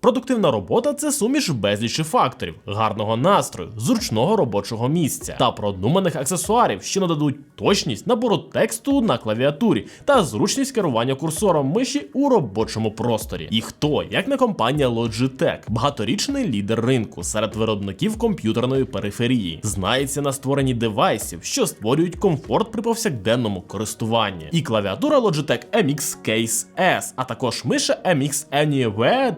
Продуктивна робота це суміш безлічі факторів, гарного настрою, зручного робочого місця та продуманих аксесуарів, що нададуть точність набору тексту на клавіатурі та зручність керування курсором миші у робочому просторі. І хто, як не компанія Logitech, багаторічний лідер ринку серед виробників комп'ютерної периферії, знається на створенні девайсів, що створюють комфорт при повсякденному користуванні. І клавіатура Logitech MX Case S, а також миша MX Anywhere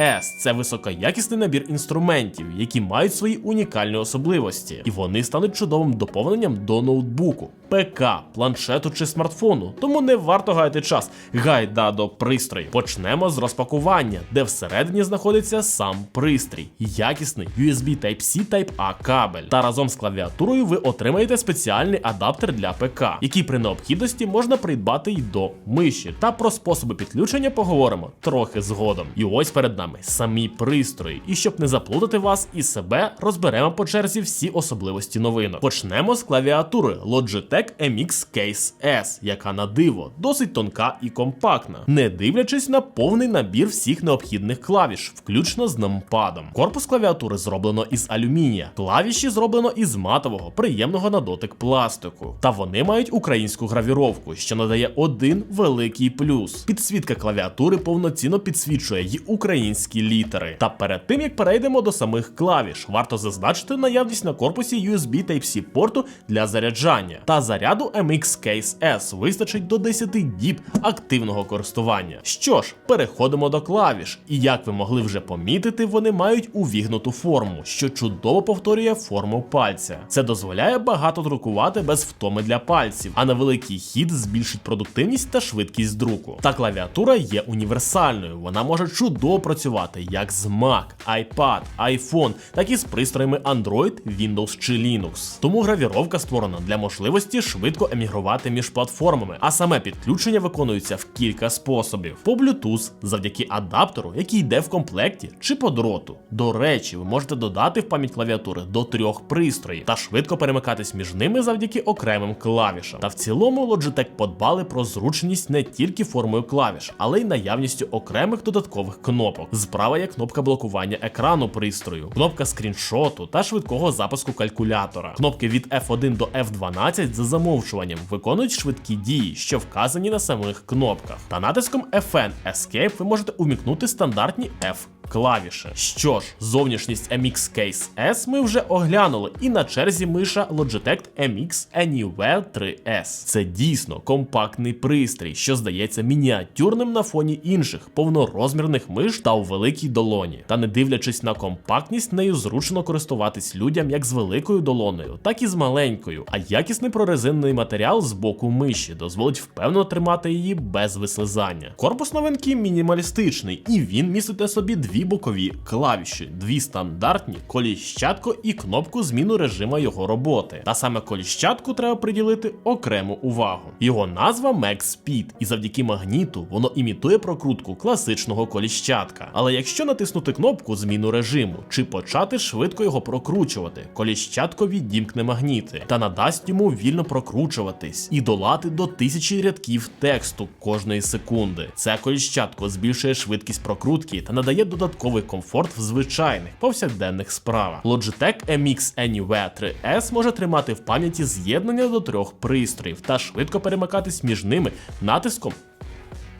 3S. Це високоякісний набір інструментів, які мають свої унікальні особливості, і вони стануть чудовим доповненням до ноутбуку, ПК, планшету чи смартфону. Тому не варто гаяти час. Гайда до пристрою. Почнемо з розпакування, де всередині знаходиться сам пристрій, якісний USB Type-C Type-A кабель. Та разом з клавіатурою ви отримаєте спеціальний адаптер для ПК, який при необхідності можна придбати й до миші. Та про способи підключення поговоримо трохи згодом. І ось перед нами самі пристрої. І щоб не заплутати вас і себе, розберемо по черзі всі особливості новинок. Почнемо з клавіатури Logitech MX Case S, яка на диво досить тонка і компактна, не дивлячись на повний набір всіх необхідних клавіш, включно з нампадом. Корпус клавіатури зроблено із алюмінія, клавіші зроблено із матового, приємного на дотик пластику. Та вони мають українську гравіровку, що надає один великий плюс. Підсвітка клавіатури повноцінно підсвічує й українські літери. Та перед тим як перейдемо до самих клавіш, варто зазначити наявність на корпусі USB Type-C порту для заряджання. Та заряду MX Case S вистачить до 10 діб активного користування. Що ж, переходимо до клавіш, і як ви могли вже помітити, вони мають увігнуту форму, що чудово повторює форму пальця. Це дозволяє багато друкувати без втоми для пальців, а на великий хід збільшить продуктивність та швидкість друку. Та клавіатура є універсальною. Вона може чудово працювати як з Mac, iPad, iPhone, так і з пристроями Android, Windows чи Linux. Тому гравіровка створена для можливості швидко емігрувати між платформами, а саме підключення виконується в кілька способів: по Bluetooth, завдяки адаптеру, який йде в комплекті, чи по дроту. До речі, ви можете додати в пам'ять клавіатури до трьох пристроїв та швидко перемикатись між ними завдяки окремим клавішам. Та в цілому Logitech подбали про зручність не тільки формою клавіш, але й наявністю окремих додаткових кнопок. Справа є кнопка блокування екрану пристрою, кнопка скріншоту та швидкого запуску калькулятора. Кнопки від F1 до F12 за замовчуванням виконують швидкі дії, що вказані на самих кнопках. Та натиском FN Escape ви можете увімкнути стандартні F клавіші. Що ж, зовнішність MX Case S ми вже оглянули, і на черзі миша Logitech MX Anywhere 3S. Це дійсно компактний пристрій, що здається мініатюрним на фоні інших повнорозмірних миш та у великій долоні. Та не дивлячись на компактність, нею зручно користуватись людям як з великою долоною, так і з маленькою. А якісний прорезинний матеріал з боку миші дозволить впевнено тримати її без вислизання. Корпус новинки мінімалістичний, і він містить собі дві бокові клавіші, дві стандартні коліщатку і кнопку зміну режиму його роботи. Та саме коліщатку треба приділити окрему увагу. Його назва Max Speed, і завдяки магніту воно імітує прокрутку класичного коліщатка. Але якщо натиснути кнопку зміну режиму чи почати швидко його прокручувати, коліщатко відімкне магніти та надасть йому вільно прокручуватись і долати до тисячі рядків тексту кожної секунди. Це коліщатко збільшує швидкість прокрутки та надає додатковий комфорт в звичайних повсякденних справах. Logitech MX Anywhere 3S може тримати в пам'яті з'єднання до трьох пристроїв та швидко перемикатись між ними натиском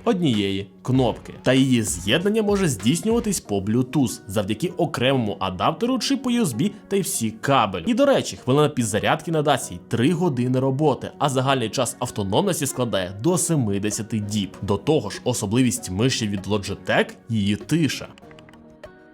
однієї кнопки. Та її з'єднання може здійснюватись по Bluetooth завдяки окремому адаптеру чи по USB Type-C кабель. І до речі, хвилина підзарядки надасть їй 3 години роботи, а загальний час автономності складає до 70 діб. До того ж, особливість миші від Logitech її тиша.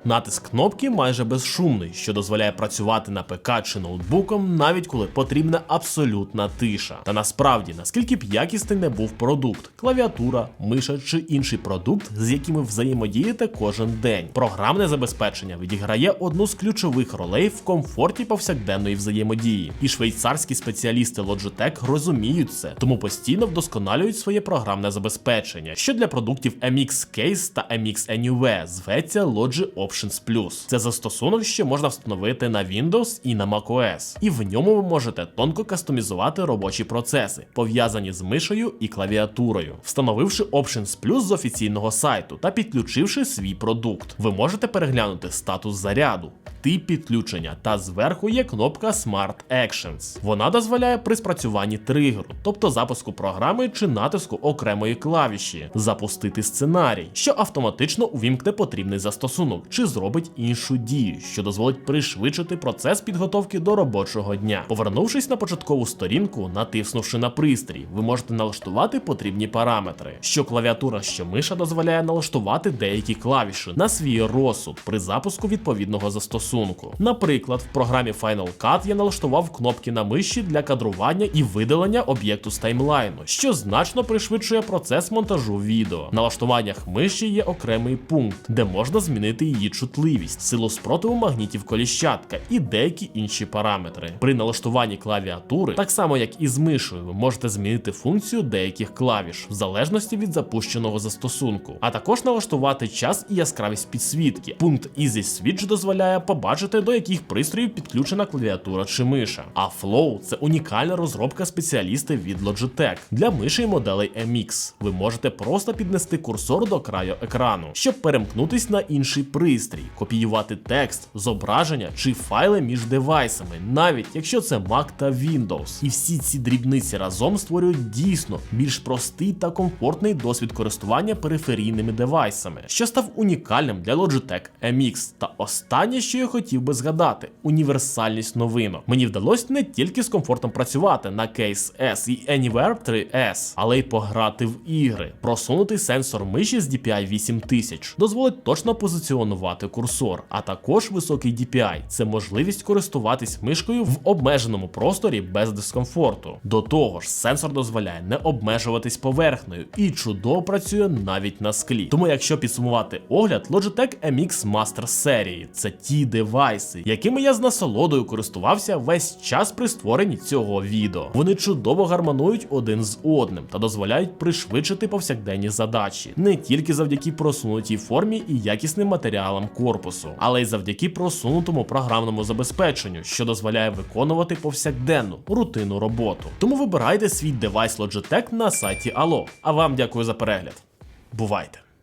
Натиск кнопки майже безшумний, що дозволяє працювати на ПК чи ноутбуком, навіть коли потрібна абсолютна тиша. Та насправді, наскільки б якісний не був продукт, клавіатура, миша чи інший продукт, з якими взаємодієте кожен день. Програмне забезпечення відіграє одну з ключових ролей в комфорті повсякденної взаємодії. І швейцарські спеціалісти Logitech розуміють це, тому постійно вдосконалюють своє програмне забезпечення, що для продуктів MX Case та MX Anywhere зветься Logi Option Options Plus. Це застосунок, що можна встановити на Windows і на macOS. І в ньому ви можете тонко кастомізувати робочі процеси, пов'язані з мишею і клавіатурою. Встановивши Options Plus з офіційного сайту та підключивши свій продукт, ви можете переглянути статус заряду. Тип підключення та зверху є кнопка Smart Actions. Вона дозволяє при спрацюванні тригеру, тобто запуску програми чи натиску окремої клавіші, запустити сценарій, що автоматично увімкне потрібний застосунок чи зробить іншу дію, що дозволить пришвидшити процес підготовки до робочого дня. Повернувшись на початкову сторінку, натиснувши на пристрій, ви можете налаштувати потрібні параметри, що клавіатура, що миша дозволяє налаштувати деякі клавіші на свій розсуд при запуску відповідного застосунку. Наприклад, в програмі Final Cut я налаштував кнопки на миші для кадрування і видалення об'єкту з таймлайну, що значно пришвидшує процес монтажу відео. В налаштуваннях миші є окремий пункт, де можна змінити її чутливість, силу спротиву магнітів коліщатка і деякі інші параметри. При налаштуванні клавіатури, так само як і з мишою, ви можете змінити функцію деяких клавіш в залежності від запущеного застосунку, а також налаштувати час і яскравість підсвітки. Пункт Easy Switch дозволяє побачити, до яких пристроїв підключена клавіатура чи миша. А Flow це унікальна розробка спеціалістів від Logitech для миші моделей MX. Ви можете просто піднести курсор до краю екрану, щоб перемкнутись на інший пристрій, копіювати текст, зображення чи файли між девайсами, навіть якщо це Mac та Windows. І всі ці дрібниці разом створюють дійсно більш простий та комфортний досвід користування периферійними девайсами, що став унікальним для Logitech MX. Та останнє, що я хотів би згадати, універсальність новинок. Мені вдалося не тільки з комфортом працювати на Case S і Anywhere 3S, але й пограти в ігри. Просунутий сенсор миші з DPI 8000 дозволить точно позиціонувати курсор, а також високий DPI це можливість користуватись мишкою в обмеженому просторі без дискомфорту. До того ж, сенсор дозволяє не обмежуватись поверхнею і чудово працює навіть на склі. Тому, якщо підсумувати огляд, Logitech MX Master серії це ті девайси, якими я з насолодою користувався весь час при створенні цього відео. Вони чудово гармонують один з одним та дозволяють пришвидшити повсякденні задачі не тільки завдяки просунутій формі і якісним матеріалам корпусу, але й завдяки просунутому програмному забезпеченню, що дозволяє виконувати повсякденну рутинну роботу. Тому вибирайте свій девайс Logitech на сайті Allo. А вам дякую за перегляд. Бувайте!